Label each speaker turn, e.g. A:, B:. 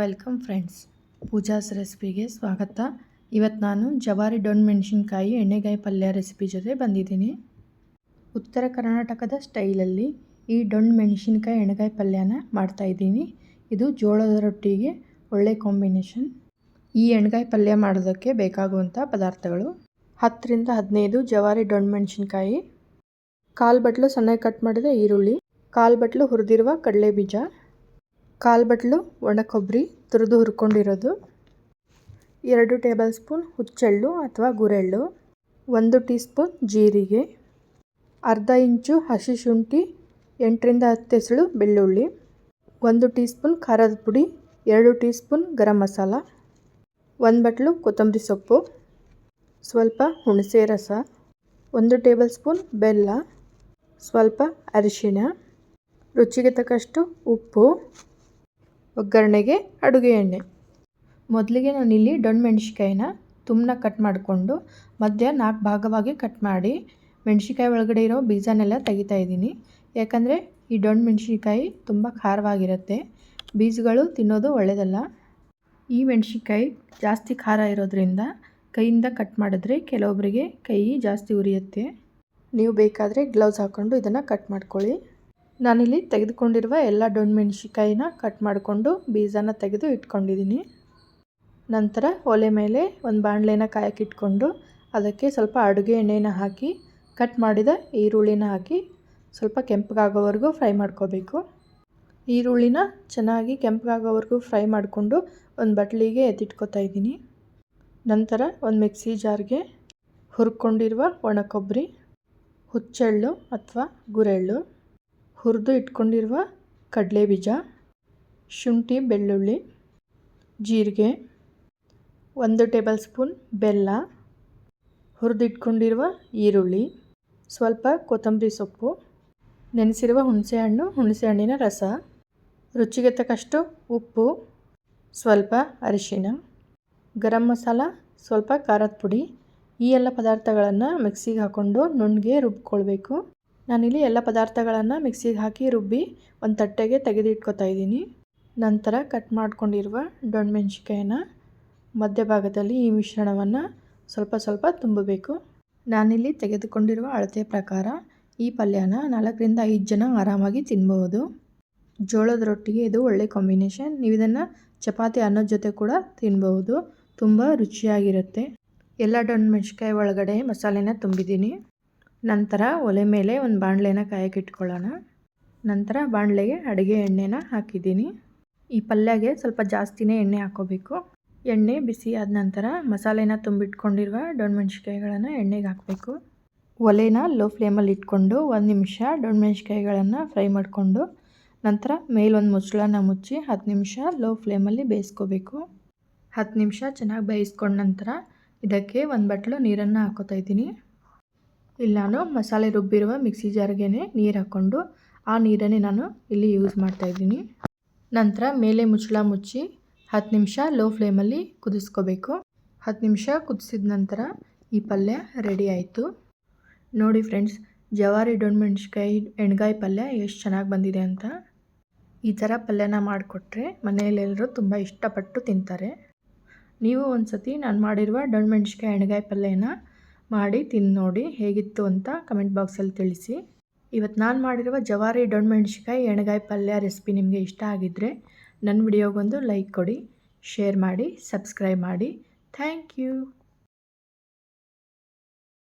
A: Welcome friends. Pooja's ರೆಸಿಪಿಗೆ ಸ್ವಾಗತ. ಇವತ್ತು ನಾನು ಜವಾರಿ ಡೊಣ್ ಮೆಣಸಿನ್ಕಾಯಿ, ಎಣ್ಣೆಗಾಯಿ ಪಲ್ಯ ರೆಸಿಪಿ ಜೊತೆ ಬಂದಿದ್ದೀನಿ. ಉತ್ತರ ಕರ್ನಾಟಕದ ಸ್ಟೈಲಲ್ಲಿ ಈ ಡೊಣ್ ಮೆಣಸಿನ್ಕಾಯಿ, ಎಣ್ಣೆಗಾಯಿ ಪಲ್ಯನ ಮಾಡ್ತಾಯಿದ್ದೀನಿ ಇದು ಜೋಳದ ರೊಟ್ಟಿಗೆ ಒಳ್ಳೆ ಕಾಂಬಿನೇಷನ್. ಈ ಎಣ್ಣೆಗಾಯಿ ಪಲ್ಯ ಮಾಡೋದಕ್ಕೆ ಬೇಕಾಗುವಂಥ ಪದಾರ್ಥಗಳು ಹತ್ತರಿಂದ ಹದಿನೈದು ಜವಾರಿ ಡೊಣ್ ಮೆಣಸಿನ್ಕಾಯಿ, ಕಾಲು ಬಟ್ಲು ಸಣ್ಣಗೆ ಕಟ್ ಮಾಡಿದ ಈರುಳ್ಳಿ, ಕಾಲು ಬಟ್ಲು ಹುರಿದಿರುವ ಕಡಲೆ ಬೀಜ ಕಾಲು ಬಟ್ಲು ಒಣ ಕೊಬ್ಬರಿ ತುರಿದು ಹುರ್ಕೊಂಡಿರೋದು. ಎರಡು ಟೇಬಲ್ ಸ್ಪೂನ್ ಹುಚ್ಚೆಳ್ಳು ಅಥವಾ ಗುರೆಳ್ಳು. ಒಂದು ಟೀ ಸ್ಪೂನ್ ಜೀರಿಗೆ. ಅರ್ಧ ಇಂಚು ಹಸಿ ಶುಂಠಿ, ಎಂಟರಿಂದ ಹತ್ತು ಹೆಸಳು ಬೆಳ್ಳುಳ್ಳಿ. ಒಂದು ಟೀ ಸ್ಪೂನ್ ಖಾರದ ಪುಡಿ, ಎರಡು ಟೀ ಸ್ಪೂನ್ ಗರಂ ಮಸಾಲ. ಒಂದು ಬಟ್ಲು ಕೊತ್ತಂಬರಿ ಸೊಪ್ಪು. ಸ್ವಲ್ಪ ಹುಣಸೆ ರಸ. ಒಂದು ಟೇಬಲ್ ಸ್ಪೂನ್ ಬೆಲ್ಲ. ಸ್ವಲ್ಪ ಅರಿಶಿಣ. ರುಚಿಗೆ ತಕ್ಕಷ್ಟು ಉಪ್ಪು. ಒಗ್ಗರಣೆಗೆ ಅಡುಗೆ ಎಣ್ಣೆ. ಮೊದಲಿಗೆ ನಾನಿಲ್ಲಿ ಡೊಣ್ ಮೆಣಸಿಕಾಯಿನ ತುಂಬನ ಕಟ್ ಮಾಡಿಕೊಂಡು, ಮಧ್ಯ ನಾಲ್ಕು ಭಾಗವಾಗಿ ಕಟ್ ಮಾಡಿ ಮೆಣಸಿಕಾಯಿ ಒಳಗಡೆ ಇರೋ ಬೀಜನೆಲ್ಲ ತೆಗಿತಾ ಇದ್ದೀನಿ. ಯಾಕಂದರೆ ಈ ಡೊಣ್ ಮೆಣಸಿಕಾಯಿ ತುಂಬ ಖಾರವಾಗಿರುತ್ತೆ. ಬೀಜಗಳು ತಿನ್ನೋದು ಒಳ್ಳೆಯದಲ್ಲ ಈ ಮೆಣಸಿಕಾಯಿ ಜಾಸ್ತಿ ಖಾರ ಇರೋದ್ರಿಂದ ಕೈಯಿಂದ ಕಟ್ ಮಾಡಿದ್ರೆ ಕೆಲವೊಬ್ಬರಿಗೆ ಕೈ ಜಾಸ್ತಿ ಉರಿಯುತ್ತೆ. ನೀವು ಬೇಕಾದರೆ ಗ್ಲೌಸ್ ಹಾಕ್ಕೊಂಡು ಇದನ್ನು ಕಟ್ ಮಾಡ್ಕೊಳ್ಳಿ. ನಾನಿಲ್ಲಿ ತೆಗೆದುಕೊಂಡಿರುವ ಎಲ್ಲ ಡೊಣ್ ಮೆಣಸಿಕಾಯಿನ ಕಟ್ ಮಾಡಿಕೊಂಡು ಬೀಜನ ತೆಗೆದು ಇಟ್ಕೊಂಡಿದ್ದೀನಿ. ನಂತರ ಒಲೆ ಮೇಲೆ ಒಂದು ಬಾಣಲೆನ ಕಾಯಕ್ಕಿಟ್ಕೊಂಡು ಅದಕ್ಕೆ ಸ್ವಲ್ಪ ಅಡುಗೆ ಎಣ್ಣೆನ ಹಾಕಿ ಕಟ್ ಮಾಡಿದ ಈರುಳ್ಳಿನ ಹಾಕಿ ಸ್ವಲ್ಪ ಕೆಂಪಗಾಗೋವರೆಗೂ ಫ್ರೈ ಮಾಡ್ಕೋಬೇಕು. ಈರುಳ್ಳಿನ ಚೆನ್ನಾಗಿ ಕೆಂಪಗಾಗೋವರೆಗೂ ಫ್ರೈ ಮಾಡಿಕೊಂಡು ಒಂದು ಬಟ್ಲಿಗೆ ಎತ್ತಿಟ್ಕೊತಾ ಇದ್ದೀನಿ. ನಂತರ ಒಂದು ಮಿಕ್ಸಿ ಜಾರ್ಗೆ ಹುರ್ಕೊಂಡಿರುವ ಒಣ ಕೊಬ್ಬರಿ, ಹುಚ್ಚೆಳ್ಳು ಅಥವಾ ಗುರೆಳ್ಳು. ಹುರಿದು ಇಟ್ಕೊಂಡಿರುವ ಕಡಲೆ ಬೀಜ ಶುಂಠಿ, ಬೆಳ್ಳುಳ್ಳಿ, ಜೀರಿಗೆ, ಒಂದು ಟೇಬಲ್ ಸ್ಪೂನ್ ಬೆಲ್ಲ ಹುರಿದಿಟ್ಕೊಂಡಿರುವ ಈರುಳ್ಳಿ, ಸ್ವಲ್ಪ ಕೊತ್ತಂಬರಿ ಸೊಪ್ಪು, ನೆನೆಸಿರುವ ಹುಣಸೆಹಣ್ಣು, ಹುಣಸೆಹಣ್ಣಿನ ರಸ, ರುಚಿಗೆ ತಕ್ಕಷ್ಟು ಉಪ್ಪು, ಸ್ವಲ್ಪ ಅರಿಶಿಣ, ಗರಂ ಮಸಾಲ, ಸ್ವಲ್ಪ ಖಾರದ ಪುಡಿ, ಈ ಎಲ್ಲ ಪದಾರ್ಥಗಳನ್ನು ಮಿಕ್ಸಿಗೆ ಹಾಕ್ಕೊಂಡು ನುಣ್ಣಗೆ ರುಬ್ಕೊಳ್ಬೇಕು. ನಾನಿಲ್ಲಿ ಎಲ್ಲ ಪದಾರ್ಥಗಳನ್ನು ಮಿಕ್ಸಿಗೆ ಹಾಕಿ ರುಬ್ಬಿ ಒಂದು ತಟ್ಟೆಗೆ ತೆಗೆದಿಟ್ಕೊತಾ ಇದ್ದೀನಿ. ನಂತರ ಕಟ್ ಮಾಡ್ಕೊಂಡಿರುವ ಡೊಣ್ ಮೆಣಸಿಕಾಯಿನ ಮಧ್ಯಭಾಗದಲ್ಲಿ ಈ ಮಿಶ್ರಣವನ್ನು ಸ್ವಲ್ಪ ಸ್ವಲ್ಪ ತುಂಬಬೇಕು. ನಾನಿಲ್ಲಿ ತೆಗೆದುಕೊಂಡಿರುವ ಅಳತೆ ಪ್ರಕಾರ ಈ ಪಲ್ಯನ ನಾಲ್ಕರಿಂದ ಐದು ಜನ ಆರಾಮಾಗಿ ತಿನ್ಬೋದು ಜೋಳದ ರೊಟ್ಟಿಗೆ ಇದು ಒಳ್ಳೆ ಕಾಂಬಿನೇಷನ್. ನೀವು ಇದನ್ನು ಚಪಾತಿ ಅನ್ನದ ಜೊತೆ ಕೂಡ ತಿನ್ಬಹುದು. ತುಂಬ ರುಚಿಯಾಗಿರುತ್ತೆ. ಎಲ್ಲ ಮೆಣಸಿಕಾಯಿ ಒಳಗಡೆ ಮಸಾಲೆನ ತುಂಬಿದ್ದೀನಿ. ನಂತರ ಒಲೆ ಮೇಲೆ ಒಂದು ಬಾಣಲೆನ ಕಾಯಕ್ಕೆ ಇಟ್ಕೊಳ್ಳೋಣ ನಂತರ ಬಾಣಲೆಗೆ ಅಡುಗೆ ಎಣ್ಣೆನ ಹಾಕಿದ್ದೀನಿ. ಈ ಪಲ್ಯಗೆ ಸ್ವಲ್ಪ ಜಾಸ್ತಿನೇ ಎಣ್ಣೆ ಹಾಕೋಬೇಕು. ಎಣ್ಣೆ ಬಿಸಿ ಆದ ನಂತರ ಮಸಾಲೆನ ತುಂಬಿಟ್ಕೊಂಡಿರುವ ಡೊಣ್ ಮೆಣಸಿಕಾಯಿಗಳನ್ನು ಎಣ್ಣೆಗೆ ಹಾಕಬೇಕು. ಒಲೆನ ಲೋ ಫ್ಲೇಮಲ್ಲಿ ಇಟ್ಕೊಂಡು ಒಂದು ನಿಮಿಷ ಡೊಣ್ ಮೆಣಸಿಕಾಯಿಗಳನ್ನು ಫ್ರೈ ಮಾಡಿಕೊಂಡು ನಂತರ ಮೇಲೊಂದು ಮುಚ್ಚಳನ ಮುಚ್ಚಿ ಹತ್ತು ನಿಮಿಷ ಲೋ ಫ್ಲೇಮಲ್ಲಿ ಬೇಯಿಸ್ಕೋಬೇಕು. ಹತ್ತು ನಿಮಿಷ ಚೆನ್ನಾಗಿ ಬೇಯಿಸ್ಕೊಂಡ ನಂತರ ಇದಕ್ಕೆ ಒಂದು ಬಟ್ಲು ನೀರನ್ನು ಹಾಕೋತಾ ಇದ್ದೀನಿ. ಇಲ್ಲಿ ನಾನು ಮಸಾಲೆ ರುಬ್ಬಿರುವ ಮಿಕ್ಸಿ ಜಾರ್ಗೆ ನೀರು ಹಾಕ್ಕೊಂಡು ಆ ನೀರನ್ನೇ ನಾನು ಇಲ್ಲಿ ಯೂಸ್ ಮಾಡ್ತಾಯಿದ್ದೀನಿ ನಂತರ ಮೇಲೆ ಮುಚ್ಚಳ ಮುಚ್ಚಿ ಹತ್ತು ನಿಮಿಷ ಲೋ ಫ್ಲೇಮಲ್ಲಿ ಕುದಿಸ್ಕೋಬೇಕು. ಹತ್ತು ನಿಮಿಷ ಕುದಿಸಿದ ನಂತರ ಈ ಪಲ್ಯ ರೆಡಿ ಆಯಿತು. ನೋಡಿ ಫ್ರೆಂಡ್ಸ್ ಜವಾರಿ ಡೊಣ್ ಮೆಣಸಿಕಾಯಿ ಎಣ್ಗಾಯಿ ಪಲ್ಯ ಎಷ್ಟು ಚೆನ್ನಾಗಿ ಬಂದಿದೆ ಅಂತ. ಈ ಥರ ಪಲ್ಯನ ಮಾಡಿಕೊಟ್ರೆ ಮನೆಯಲ್ಲೆಲ್ಲರೂ ತುಂಬ ಇಷ್ಟಪಟ್ಟು ತಿಂತಾರೆ. ನೀವು ಒಂದು ಸತಿ ನಾನು ಮಾಡಿರುವ ಡೊಣ್ ಮೆಣಸಿಕಾಯಿ ಎಣ್ಗಾಯಿ ಪಲ್ಯನ ಮಾಡಿ ತಿಂದು ನೋಡಿ ಹೇಗಿತ್ತು ಅಂತ ಕಮೆಂಟ್ ಬಾಕ್ಸಲ್ಲಿ ತಿಳಿಸಿ. ಇವತ್ತು ನಾನು ಮಾಡಿರುವ ಜವಾರಿ ಡೊಣ್ ಮೆಣಸಿಕಾಯಿ ಎಣ್ಗಾಯಿ ಪಲ್ಯ ರೆಸಿಪಿ ನಿಮಗೆ ಇಷ್ಟ ಆಗಿದ್ದರೆ ನನ್ನ ವಿಡಿಯೋಗೊಂದು ಲೈಕ್ ಕೊಡಿ, ಶೇರ್ ಮಾಡಿ, ಸಬ್ಸ್ಕ್ರೈಬ್ ಮಾಡಿ. Thank you.